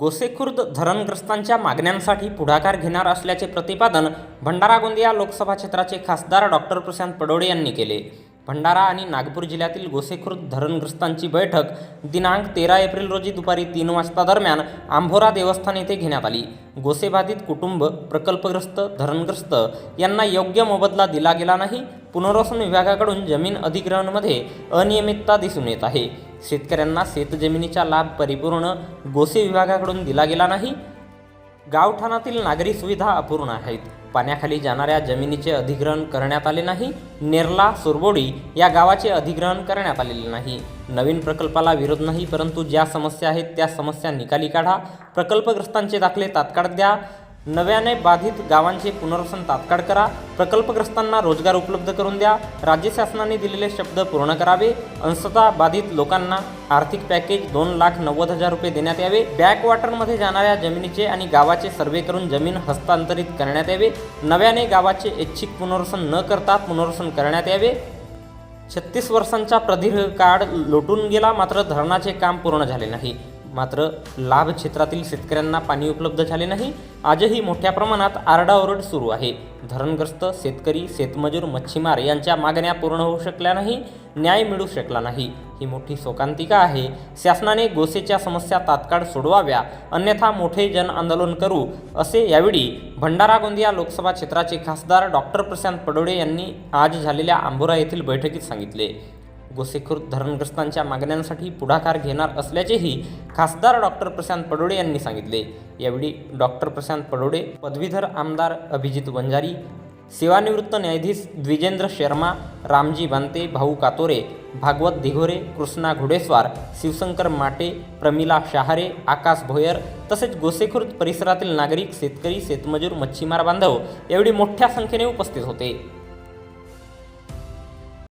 गोसेखुर्द धरणग्रस्तांच्या मागण्यांसाठी पुढाकार घेणार असल्याचे प्रतिपादन भंडारा गोंदिया लोकसभा क्षेत्राचे खासदार डॉक्टर प्रशांत पडोळे यांनी केले. भंडारा आणि नागपूर जिल्ह्यातील गोसेखुर्द धरणग्रस्तांची बैठक दिनांक तेरा एप्रिल रोजी दुपारी तीन वाजता दरम्यान आंभोरा देवस्थान येथे घेण्यात आली. गोसेबाधित कुटुंब प्रकल्पग्रस्त धरणग्रस्त यांना योग्य मोबदला दिला गेला नाही. पुनर्वसन विभागाकडून जमीन अधिग्रहणमध्ये अनियमितता दिसून येत आहे. शेतकऱ्यांना शेतजमिनीचा लाभ परिपूर्ण गोसे विभागाकडून दिला गेला नाही. गावठाणातील नागरी सुविधा अपूर्ण आहेत. पाण्याखाली जाणाऱ्या जमिनीचे अधिग्रहण करण्यात आले नाही. नेरला सुरबोडी या गावाचे अधिग्रहण करण्यात आलेले नाही. नवीन प्रकल्पाला विरोध नाही परंतु ज्या समस्या आहेत त्या समस्या निकाली काढा. प्रकल्पग्रस्तांचे दाखले तात्काळ द्या. नव्याने बाधित गावांचे पुनर्वसन तात्काळ करा. प्रकल्पग्रस्तांना रोजगार उपलब्ध करून द्या. राज्य शासनाने दिलेले शब्द पूर्ण करावे. अंशतः बाधित लोकांना आर्थिक पॅकेज दोन लाख नव्वद हजार रुपये देण्यात यावे. बॅकवॉटरमध्ये जाणाऱ्या जमिनीचे आणि गावाचे सर्वे करून जमीन हस्तांतरित करण्यात यावे. नव्याने गावाचे ऐच्छिक पुनर्वसन न करता पुनर्वसन करण्यात यावे. छत्तीस वर्षांचा प्रदीर्घ काळ लोटून गेला मात्र धरणाचे काम पूर्ण झाले नाही. मात्र लाभ क्षेत्रातील शेतकऱ्यांना पाणी उपलब्ध झाले नाही. आजही मोठ्या प्रमाणात आरडाओरड सुरू आहे. धरणग्रस्त शेतकरी शेतमजूर मच्छीमार यांच्या मागण्या पूर्ण होऊ शकल्या नाही न्याय मिळू शकला नाही. ही मोठी शोकांतिका आहे. शासनाने गोसेच्या समस्या तात्काळ सोडवाव्या अन्यथा मोठे जन आंदोलन करू असे यावेळी भंडारा गोंदिया लोकसभा क्षेत्राचे खासदार डॉक्टर प्रशांत पडोळे यांनी आज झालेल्या आंबोरा येथील बैठकीत सांगितले. गोसेखुर्द धरणग्रस्तांच्या मागण्यांसाठी पुढाकार घेणार असल्याचेही खासदार डॉक्टर प्रशांत पडोडे यांनी सांगितले. यावेळी डॉक्टर प्रशांत पडोडे पदवीधर आमदार अभिजित वंजारी सेवानिवृत्त न्यायाधीश द्विजेंद्र शर्मा रामजी बांते भाऊ कातोरे भागवत दिघोरे कृष्णा घोडेस्वार शिवशंकर माटे प्रमिला शहारे आकाश भोयर तसेच गोसेखुर्द परिसरातील नागरिक शेतकरी शेतमजूर मच्छीमार बांधव एवढी मोठ्या संख्येने उपस्थित होते.